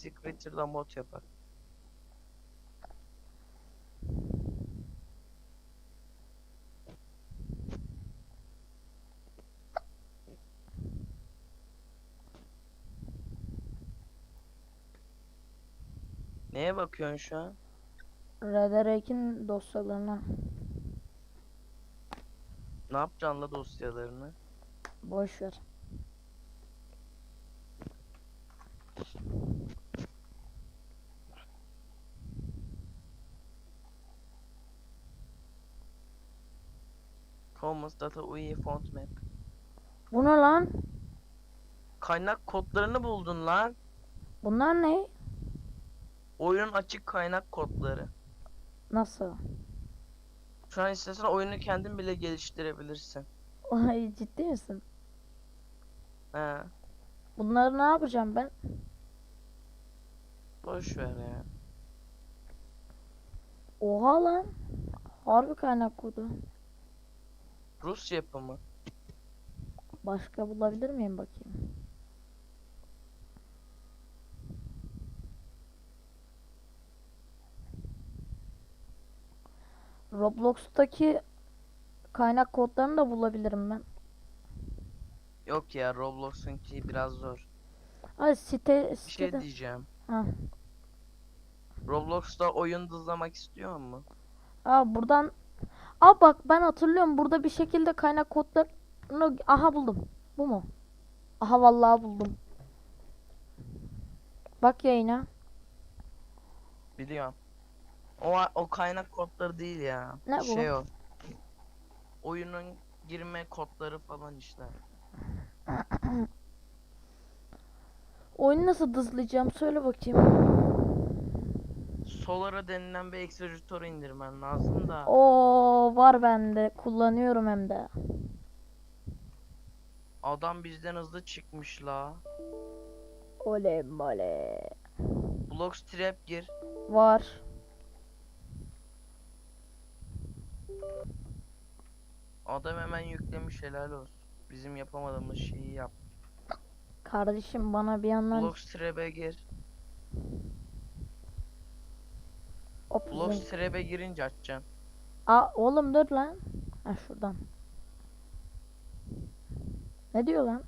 Secreter'dan mod yapar. Neye bakıyorsun şu an? RDR2'nin dosyalarına Ne yapacaksın la dosyalarını? boş ver. Commons Data UI Font Map. Bu ne lan? Kaynak kodlarını buldun lan. Bunlar ne? Oyunun açık kaynak kodları. Nasıl? Şu an istesen oyunu kendin bile geliştirebilirsin. Ay ciddi misin? He. Bunları ne yapacağım ben? Boş ver ya. Oha lan. Harbi kaynak kodu. Rus yapımı. Başka bulabilir miyim bakayım? Roblox'taki kaynak kodlarını da bulabilirim ben. Yok ya Roblox'unki biraz zor. Ay site Bir şey sitede. diyeceğim. Ha. Roblox'ta oyun dızlamak istiyor mu? Aa buradan Aa bak ben hatırlıyorum burada bir şekilde kaynak kodlarını aha buldum. Bu mu? Aha vallahi buldum. Bak yayına. Biliyorum. O o kaynak kodları değil ya. Ne bu? Şey o. Oyunun girme kodları falan işte. Oyunu nasıl dızlayacağım söyle bakayım. Solara denilen bir executor indirmen lazım da. Oo var bende. Kullanıyorum hem de. Adam bizden hızlı çıkmış la. Oley mole. Blockstrap gir. Var. Adam hemen yüklemiş helal olsun. Bizim yapamadığımız şeyi yap. Kardeşim bana bir yandan Blockstrap'e gir. Zın- Blockstrap'e girince açacaksın. Aa oğlum dur lan. Ha şuradan. Ne diyor lan?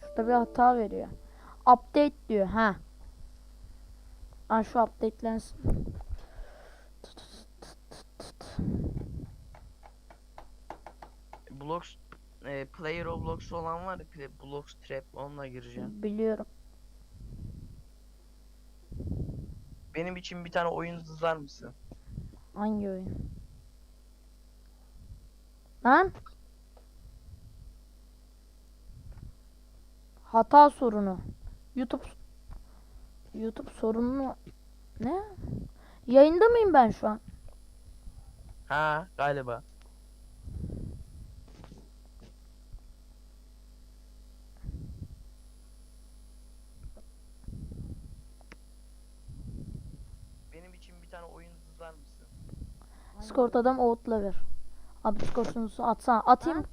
Şurada bir hata veriyor. Update diyor ha. Ha şu updatelensin. Blocks e, Play Roblox olan var ya Play Blockstrap onunla gireceksin. Biliyorum. Benim için bir tane oyun hızlar mısın? Hangi oyun? Lan? Hata sorunu. YouTube YouTube sorunu ne? Yayında mıyım ben şu an? Ha galiba. Benim için bir tane oyun hızlar mısın? Discord adam Oğut'la ver. Abi Discord sunucusu atsana. Atayım.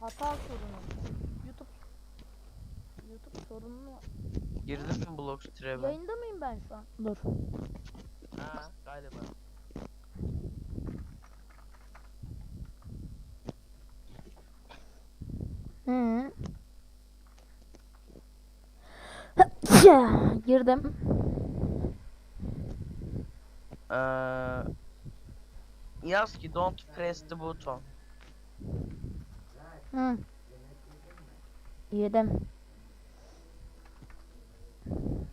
Hata sorunu. YouTube YouTube sorunu. Girdin mi Blockstrap'e? Yayında mıyım ben şu an? Dur. Ha galiba. Hı. Girdim. Ee, yaz ki don't press the button. Hı. Yedim.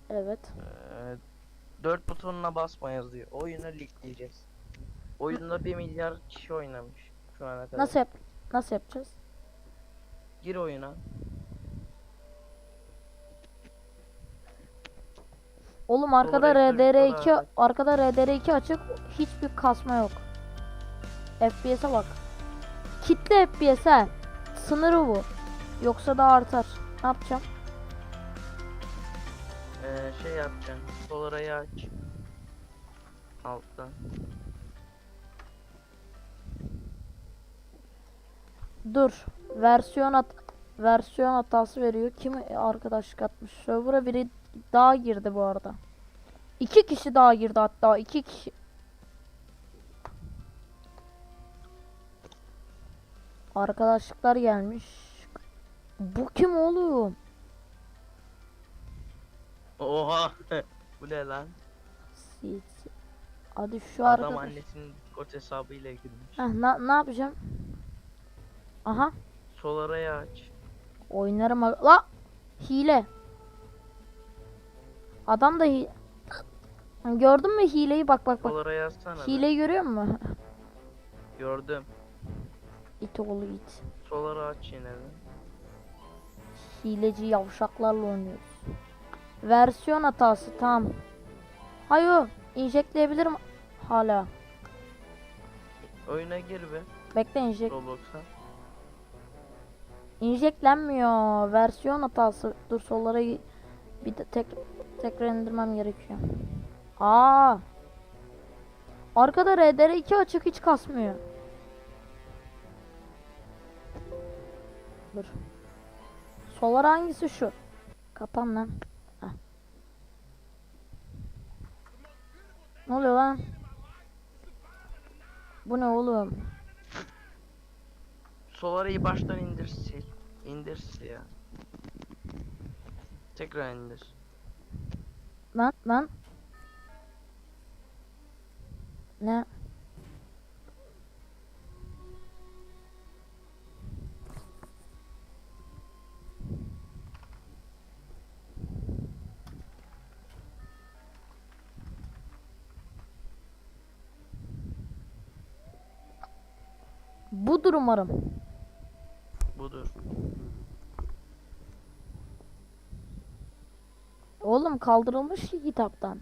Evet. Ee, 4 butonuna basma yazıyor. Oyunu ligleyeceğiz. Oyunda 1 milyar kişi oynamış şu ana kadar. Nasıl yap nasıl yapacağız? Gir oyuna. Oğlum arkada Sonra ekranı RDR2 kadar- arkada RDR2 açık hiçbir kasma yok. FPS'e bak. Kitle FPS'e. Sınırı bu. Yoksa da artar. Ne yapacağım? Ee, şey yapacaksın. Sol arayı aç. Alttan. Dur. Versiyon at versiyon hatası veriyor. Kim arkadaşlık atmış? Server'a biri daha girdi bu arada. İki kişi daha girdi hatta. iki kişi. Arkadaşlıklar gelmiş. Bu kim oğlum? Oha. Bu ne lan? Sil. Hadi şu Adam arkadaş. annesinin Discord hesabıyla girmiş. Heh, na- ne yapacağım? Aha. Solara'yı aç. Oynarım. La! Hile. Adam da hi Gördün mü hileyi? Bak bak bak. Solara'yı açsana. be. Hileyi görüyor musun? Gördüm. it oğlu it. Solar'ı aç yine de. Hileci yavşaklarla oynuyoruz. Versiyon hatası tamam. Hayır. injekleyebilirim hala. Oyuna gir be. Bekle injek. Roblox'a. İnjeklenmiyor. Versiyon hatası. Dur sollara bir de tek tekrar indirmem gerekiyor. Aa. Arkada RDR2 açık hiç kasmıyor. Dur. Solar hangisi şu? Kapan lan. Heh. Ne oluyor lan? Bu ne oğlum? Solara'yı baştan indir sil. İndir sil ya. Tekrar indir. Lan lan. Ne? Budur umarım. Budur. Oğlum kaldırılmış ki kitaptan.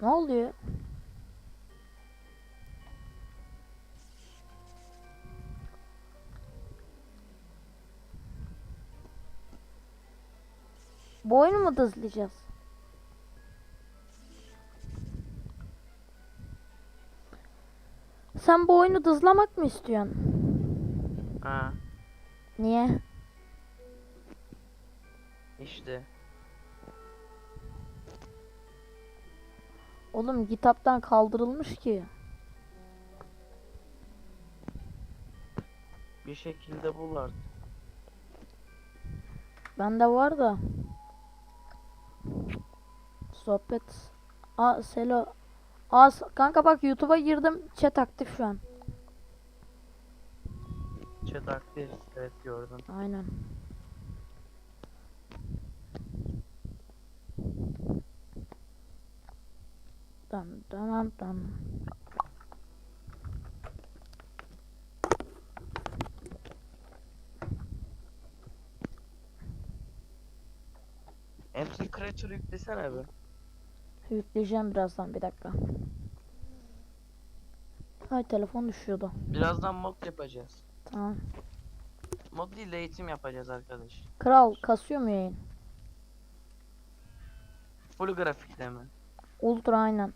Ne oluyor? Bu oyunu mu hızlayacağız? Sen bu oyunu hızlamak mı istiyorsun? Ha Niye? işte. Oğlum kitaptan kaldırılmış ki. Bir şekilde bul artık. Bende var da. Sohbet. Aa Selo. S- kanka bak YouTube'a girdim. Chat aktif şu an. Chat aktif. Evet gördüm. Aynen. Dam dam dam. MC Cruncher yüklesene be. Yükleyeceğim birazdan bir dakika. Ay telefon düşüyordu. Birazdan mod yapacağız. Tamam. Mod değil de eğitim yapacağız arkadaş. Kral kasıyor mu yayın? Full grafikle mi? Ultra aynen.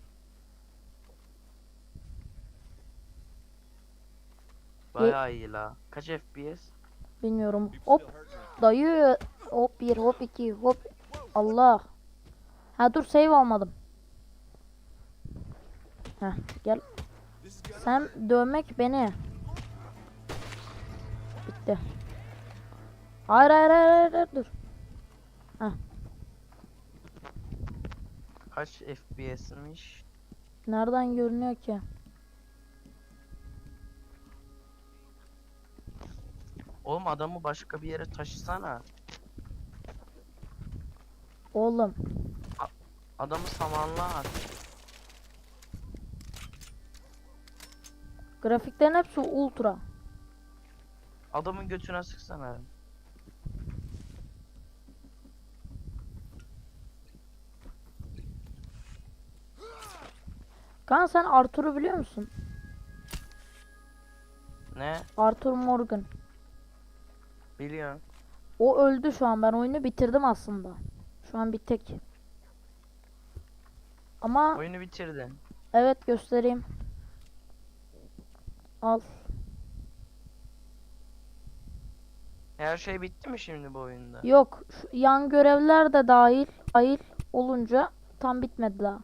Bayağı iyi la. Kaç FPS? Bilmiyorum. Hop dayı. Hop bir hop iki hop. Allah. Ha dur save almadım. Heh gel. Sen dövmek beni. Bitti. Hayır hayır hayır hayır, dur. Kaç FPS'miş? Nereden görünüyor ki? Oğlum adamı başka bir yere taşısana. Oğlum. Adamı samanlığa at. Grafiklerin hepsi ultra. Adamın götüne sıksana. Kan sen Arthur'u biliyor musun? Ne? Arthur Morgan. Biliyorum. O öldü şu an. Ben oyunu bitirdim aslında. Şu an bir tek. Ama Oyunu bitirdin. Evet göstereyim. Al. Her şey bitti mi şimdi bu oyunda? Yok. Şu yan görevler de dahil, dahil olunca tam bitmedi daha.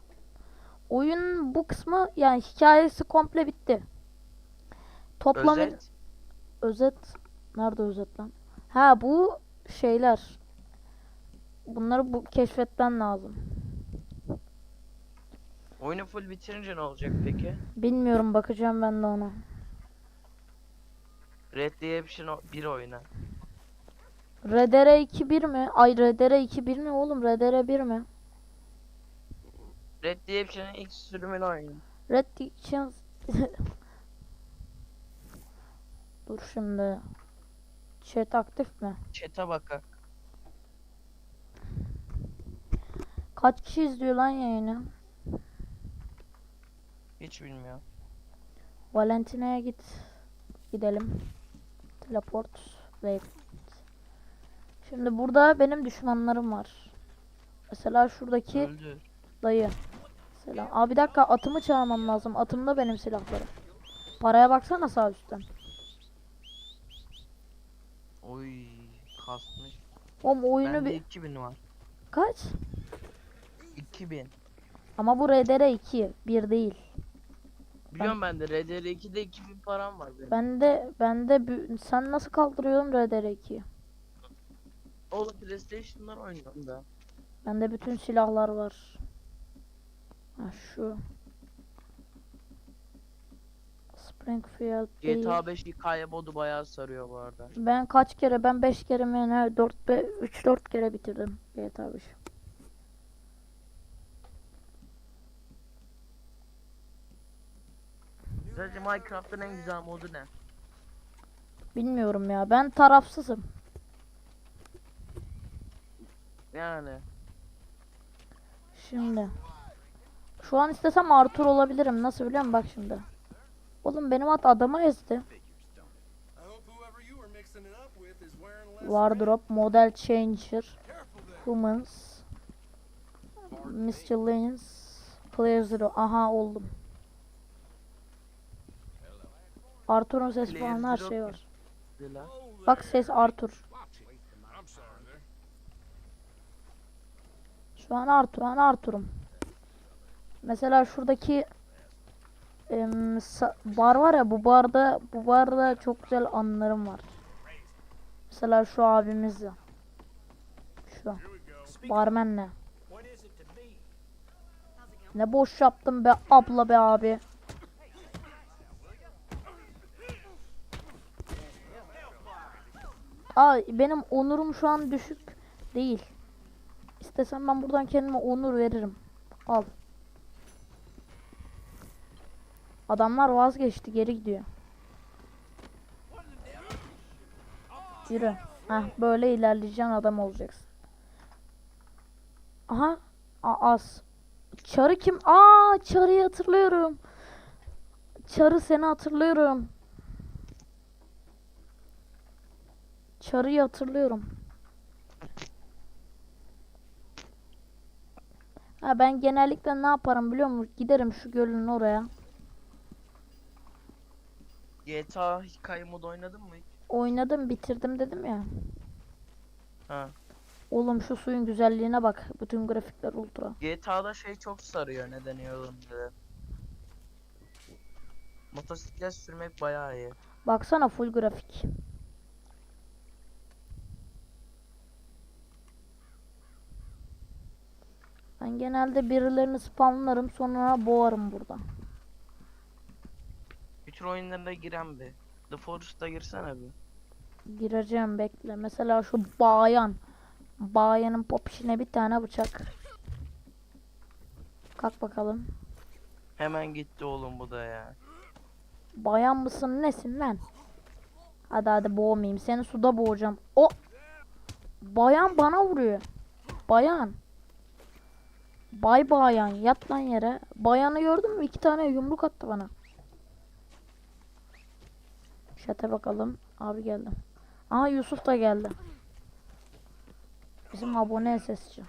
Oyun bu kısmı yani hikayesi komple bitti. Toplam Özet. özet nerede özet lan? Ha bu şeyler. Bunları bu keşfetmen lazım. Oyunu full bitirince ne olacak peki? Bilmiyorum bakacağım ben de ona. Red Redemption 1 oyna. RDR 2.1 mi? Ay RDR 2.1 ne oğlum? RDR 1 mi? Red Redemption'ın ilk sürümünü oyna. Red Dead Dur şimdi. Chat aktif mi? Chat'e bakak. Kaç kişi izliyor lan yayını? Hiç bilmiyorum. Valentina'ya git. Gidelim. Teleport. Wait. Şimdi burada benim düşmanlarım var. Mesela şuradaki Öldü. dayı. Selam. Abi bir dakika atımı çağırmam lazım. Atımda benim silahlarım. Paraya baksana sağ üstten. Oy kasmış. Oğlum oyunu Bende bir... 2000 var. Kaç? 2000. Ama bu RDR 2. 1 değil. Biliyorum ben de RDR 2'de 2000 param var benim. Bende bende bü- sen nasıl kaldırıyorsun RDR 2'yi? Oğlum PlayStation'dan oynuyorum da. Bende bütün silahlar var. Ha şu. Springfield değil. GTA 5 hikaye modu bayağı sarıyor bu arada. Ben kaç kere ben 5 kere mi ne 4 3 4 kere bitirdim GTA 5. Sadece Minecraft'ın en güzel modu ne? Bilmiyorum ya. Ben tarafsızım. Yani. Şimdi. Şu an istesem Arthur olabilirim. Nasıl biliyor musun? Bak şimdi. Oğlum benim at adamı ezdi. Wardrop, model changer, humans, miscellaneous, player zero. Aha oldum. Arthur'un ses falan her şey var. Bak ses Arthur. Şu an Arthur, an Arthur'um. Mesela şuradaki sa- bar var ya bu barda bu barda çok güzel anılarım var. Mesela şu abimizle. Şu. Barmenle. Ne boş yaptım be abla be abi. Ay benim onurum şu an düşük değil. İstesem ben buradan kendime onur veririm. Al. Adamlar vazgeçti geri gidiyor. Yürü. Heh, böyle ilerleyeceğin adam olacaksın. Aha. A- az. Çarı kim? Aa, Çarı'yı hatırlıyorum. Çarı seni hatırlıyorum. Çarı'yı hatırlıyorum. Ha ben genellikle ne yaparım biliyor musun? Giderim şu gölün oraya. GTA hikaye modu oynadın mı hiç? Oynadım, bitirdim dedim ya. Ha. Oğlum şu suyun güzelliğine bak. Bütün grafikler ultra. GTA'da şey çok sarıyor ne deniyor dedi. Motosiklet sürmek bayağı iyi. Baksana full grafik. Ben genelde birilerini spamlarım sonra boğarım burada. Bütün oyunlarına giren bir. The Forest'a girsene bir. Gireceğim bekle. Mesela şu bayan. Bayanın popişine bir tane bıçak. Kalk bakalım. Hemen gitti oğlum bu da ya. Bayan mısın nesin lan? Hadi hadi boğmayayım. Seni suda boğacağım. O Bayan bana vuruyor. Bayan. Bay bayan yat lan yere. Bayanı gördün mü? İki tane yumruk attı bana. Şate bakalım. Abi geldi. Aha Yusuf da geldi. Bizim abone SS'ci.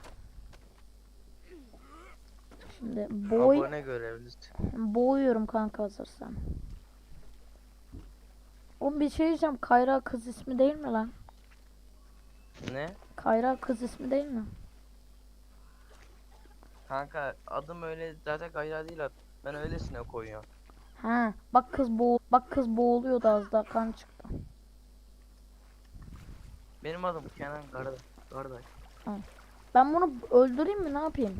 Şimdi boy Abone görevlisi. boğuyorum kanka hazırsan. O bir şey diyeceğim. Kayra kız ismi değil mi lan? Ne? Kayra kız ismi değil mi? Kanka adım öyle zaten Kayra değil adım. Ben öylesine koyuyorum. Ha, bak kız boğ bak kız boğuluyordu az daha kan çıktı. Benim adım Kenan Karada. Kardeş. Ben bunu öldüreyim mi ne yapayım?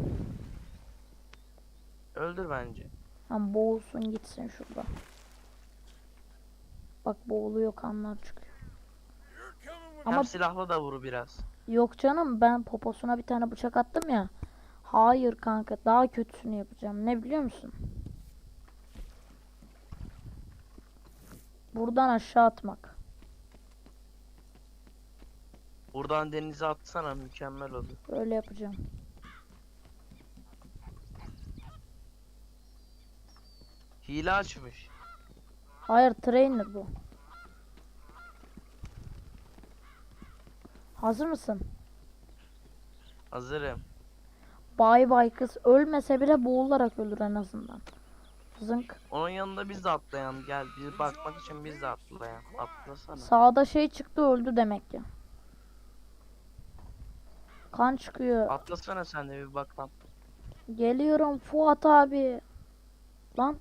Öldür bence. Ha boğulsun gitsin şurada. Bak boğuluyor kanlar çıkıyor. Ama silahla da vur biraz. yok canım ben poposuna bir tane bıçak attım ya. Hayır kanka daha kötüsünü yapacağım. Ne biliyor musun? Buradan aşağı atmak. Buradan denize atsana mükemmel olur. Böyle yapacağım. Hile açmış. Hayır trainer bu. Hazır mısın? Hazırım. Bay bay kız ölmese bile boğularak ölür en azından. Zınk. Onun yanında biz de atlayalım. Gel biz bakmak için biz de atlayalım. Atlasana. Sağda şey çıktı öldü demek ki. Kan çıkıyor. Atlasana sen de bir bak lan. Geliyorum Fuat abi. Lan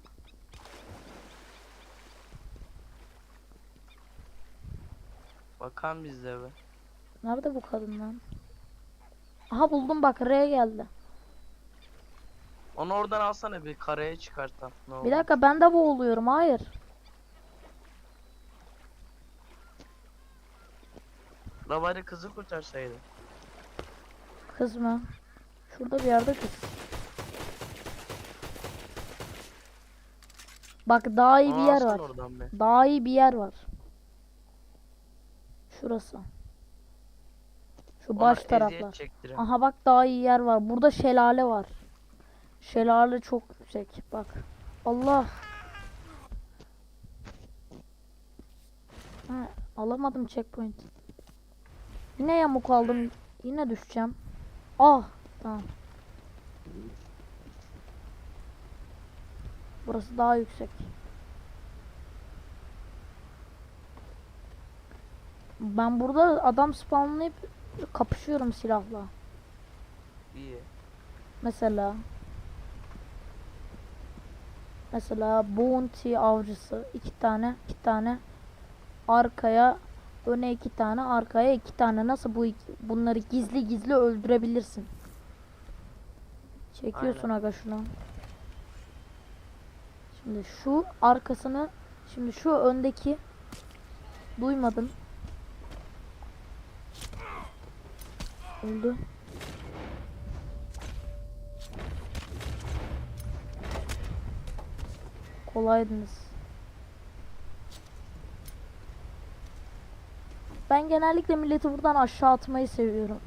Bakan bizde be. nerede bu kadın lan? Aha buldum bak R geldi. Onu oradan alsana bir karaya çıkartan. Ne olur. Bir dakika ben de boğuluyorum hayır. La bari kızı kurtarsaydı. Kız mı? Şurada bir yerde kız. Bak daha iyi bir Onu yer alsana var. be. Daha iyi bir yer var. Şurası. Şu Ona baş taraflar. Aha bak daha iyi yer var. Burada şelale var. Şelale çok yüksek. Bak. Allah. Ha, alamadım checkpoint. Yine yamuk aldım. Yine düşeceğim. Ah. Tamam. Burası daha yüksek. Ben burada adam spawnlayıp kapışıyorum silahla. İyi. Mesela Mesela bounty avcısı iki tane iki tane arkaya öne iki tane arkaya iki tane nasıl bu iki- bunları gizli gizli öldürebilirsin. Çekiyorsun aga şunu. Şimdi şu arkasını şimdi şu öndeki duymadın. Öldü. Kolaydınız. Ben genellikle milleti buradan aşağı atmayı seviyorum.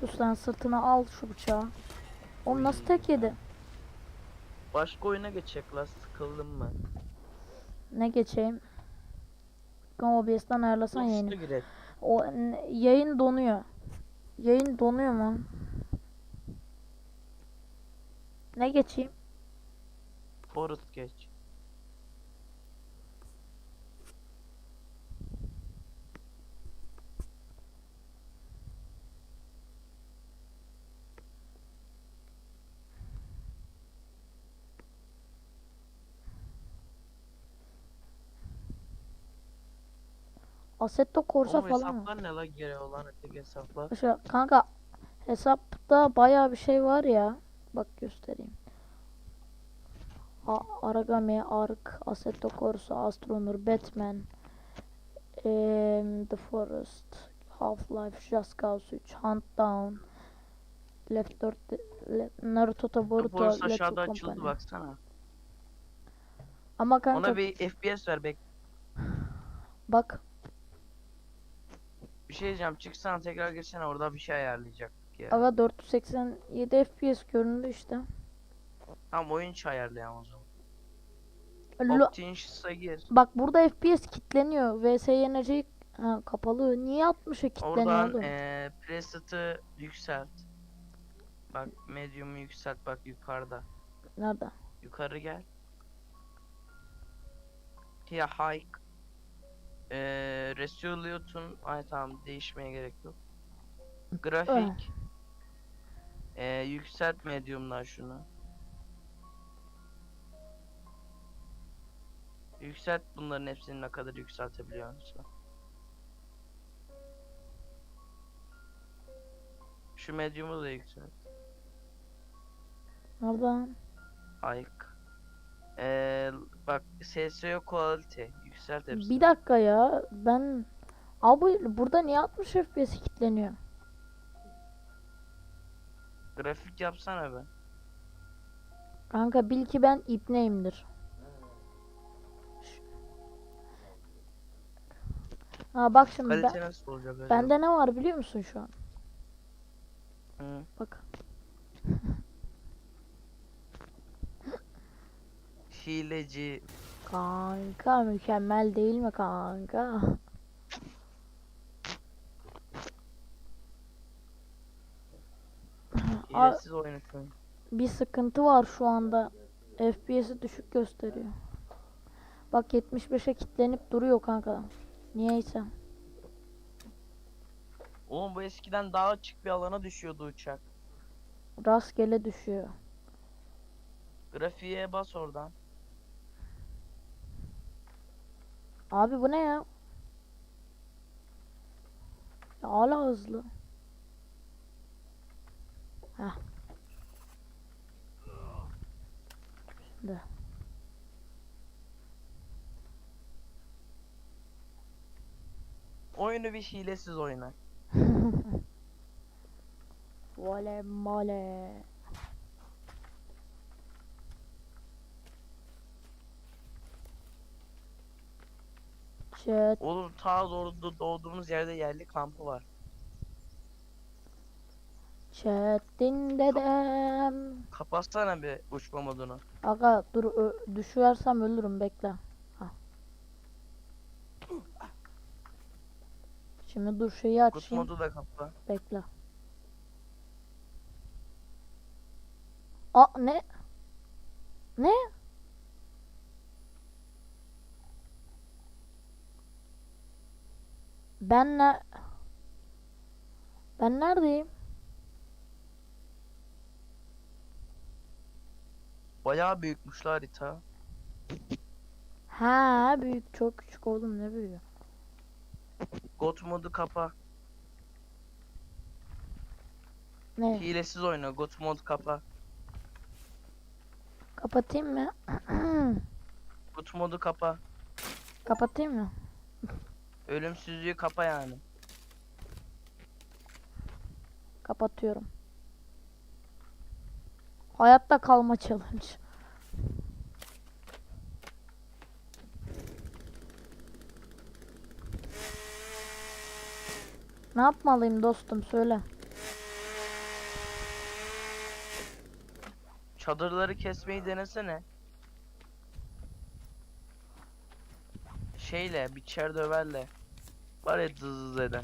Sus lan sırtına al şu bıçağı. O nasıl tek yedi? Başka oyuna geçecek la sıkıldım ben. Ne geçeyim? OBS'den ayarlasan yayını. girek. O yayın donuyor. Yayın donuyor mu? Ne geçeyim? Forest geç. Assetto Corsa Oğlum falan mı? hesaplar ne la geri olan öteki hesaplar. Şu, kanka hesapta bayağı bir şey var ya. Bak göstereyim. A Aragami, Ark, Assetto Corsa, Astronur, Batman, em, The Forest, Half-Life, Just Cause 3, Hunt Down, Left 4, Le Naruto Boruto, Forest Let's aşağıda Go açıldı Company. baksana. Ama kanka Ona bir FPS ver bek. bak Bir şey diyeceğim çıksana tekrar girsene orada bir şey ayarlayacak ya. aga 487 FPS göründü işte. Tamam oyun içi ayarlayalım o zaman. Lo- Options'a gir. Bak burada FPS kitleniyor. VS yeneceği ha, kapalı. Niye 60'a kitleniyor Oradan oğlum? eee preset'ı yükselt. Bak medium'u yükselt bak yukarıda. Nerede? Yukarı gel. Ya hike. Eee Resolute'un ay tamam değişmeye gerek yok. Grafik. Eee yükselt medium'dan şunu. Yükselt bunların hepsini ne kadar yükseltebiliyorsun. Şu medium'u da yükselt. Nerede? Hike. Eee bak SSO quality yükselt hepsini. Bir dakika ya. Ben Abi burada niye 60 FPS kilitleniyor? Grafik yapsana be. Kanka bil ki ben ipneyimdir. Ha bak şimdi ben, Kalite nasıl olacak acaba? bende ne var biliyor musun şu an? Hı. Bak. Hileci. Kanka mükemmel değil mi kanka? Aa, Hilesiz an. bir sıkıntı var şu anda. FPS'i düşük gösteriyor. Bak 75'e kilitlenip duruyor kanka. Niyeyse. Oğlum bu eskiden daha açık bir alana düşüyordu uçak. Rastgele düşüyor. Grafiğe bas oradan. Abi bu ne ya? Ya hala hızlı. Heh. Şimdi. Oyunu bir hilesiz oyna. Vole mole. Chat. Oğlum ta doğdu doğduğumuz yerde yerli kampı var. Chat dedem. Kapatsana bir uçma modunu. Aga dur düşüversem ölürüm bekle. Ha. Şimdi dur şeyi Gut açayım. modu da kapa. Bekle. Aa ne? Ne? Ben ne? Ben neredeyim? Bayağı büyükmüş la harita. Ha büyük çok küçük oğlum ne büyüyor? Got modu kapa. Ne? Hilesiz oyna. Got mod kapa. Kapatayım mı? Got modu kapa. Kapatayım mı? Ölümsüzlüğü kapa yani. Kapatıyorum. Hayatta kalma challenge. Ne yapmalıyım dostum söyle. Çadırları kesmeyi denesene. Şeyle, biçer döverle. Var ya dız eden.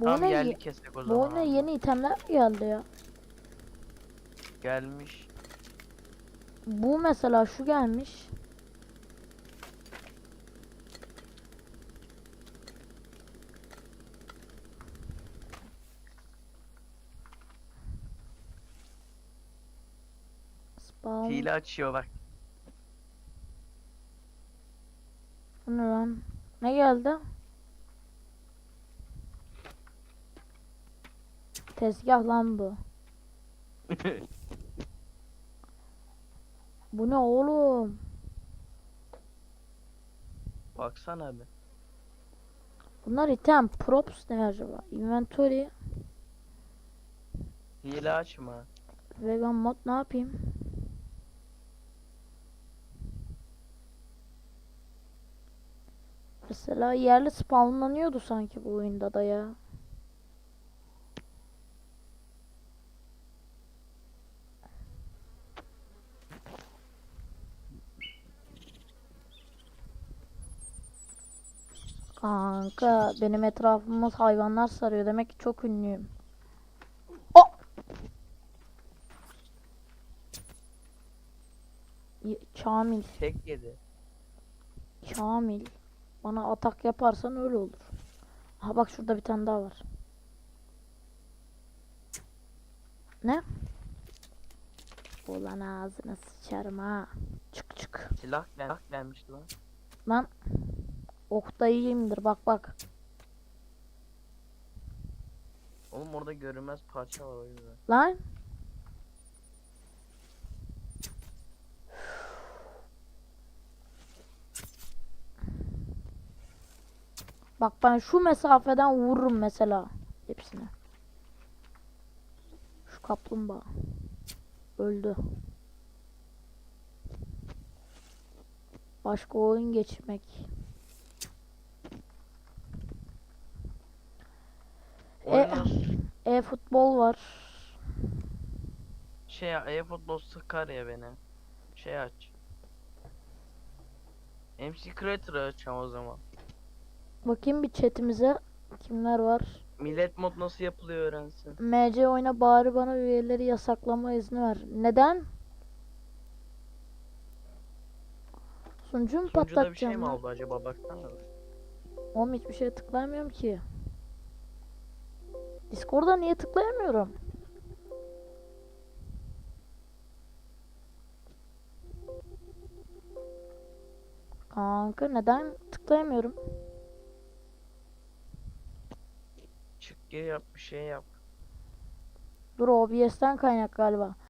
Bu Tam oyuna, yerli ye- kesek o bu abi. yeni itemler mi geldi ya? Gelmiş. Bu mesela şu gelmiş. Spawn. Hile açıyor bak. Bu ne lan? Ne geldi? Tezgah lan bu. Bu ne oğlum? Baksana bir. Bunlar item. Props ne acaba? Inventory. Hile açma. Vegan mod ne yapayım? Mesela yerli spawnlanıyordu sanki bu oyunda da ya. Kanka benim etrafımı hayvanlar sarıyor. Demek ki çok ünlüyüm. O! Y- Kamil, Tek yedi. Kamil. Bana atak yaparsan öyle olur. Ha bak şurada bir tane daha var. Ne? Ulan ağzına sıçarım ha. Çık çık. Silah silah gelmiş lan. Lan. Okta iyiyimdir bak bak. Oğlum orada görünmez parça var o yüzden. Lan. Bak ben şu mesafeden vururum mesela hepsine. Şu kaplumbağa öldü. Başka oyun geçmek. E- Oyunun E-futbol var. şey ya e-futbol sıkar ya beni. Şey aç. MC Creator'ı açacağım o zaman. Bakayım bir chatimize kimler var. Millet mod nasıl yapılıyor öğrensin. MC oyna bari bana üyeleri yasaklama izni ver. Neden? Sunucu mu Sunucuda bir şey patlatacağım mi oldu acaba baksana. Oğlum hiçbir şeye tıklayamıyorum ki. Discord'a niye tıklayamıyorum? Kanka neden tıklayamıyorum? Çık gir yap bir şey yap. Dur OBS'ten kaynak galiba.